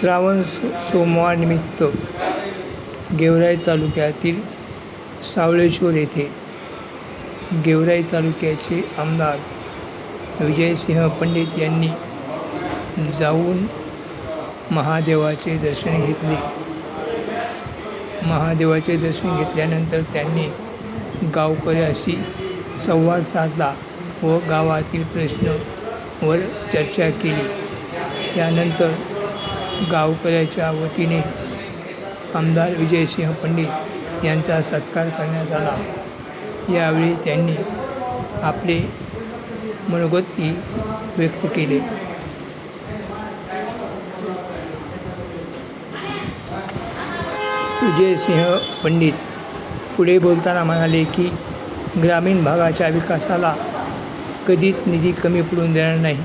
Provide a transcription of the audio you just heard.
Shravan so सोमवारनिमित्त Georai तालुक्यातील सावळेश्वर येथे गेवराई तालुक्याचे आमदार विजयसिंह पंडित यांनी जाऊन महादेवाचे दर्शन घेतले. महादेवाचे दर्शन घेतल्यानंतर त्यांनी गावकऱ्याशी संवाद साधला व गावातील प्रश्नवर चर्चा केली. त्यानंतर गावकऱ्याच्या वतीने आमदार विजयसिंह पंडित यांचा सत्कार करण्यात आला. यावेळी त्यांनी आपले मनोगतही व्यक्त केले. विजयसिंह पंडित पुढे बोलताना म्हणाले की ग्रामीण भागाच्या विकासाला कधीच निधी कमी पडून देणार नाही.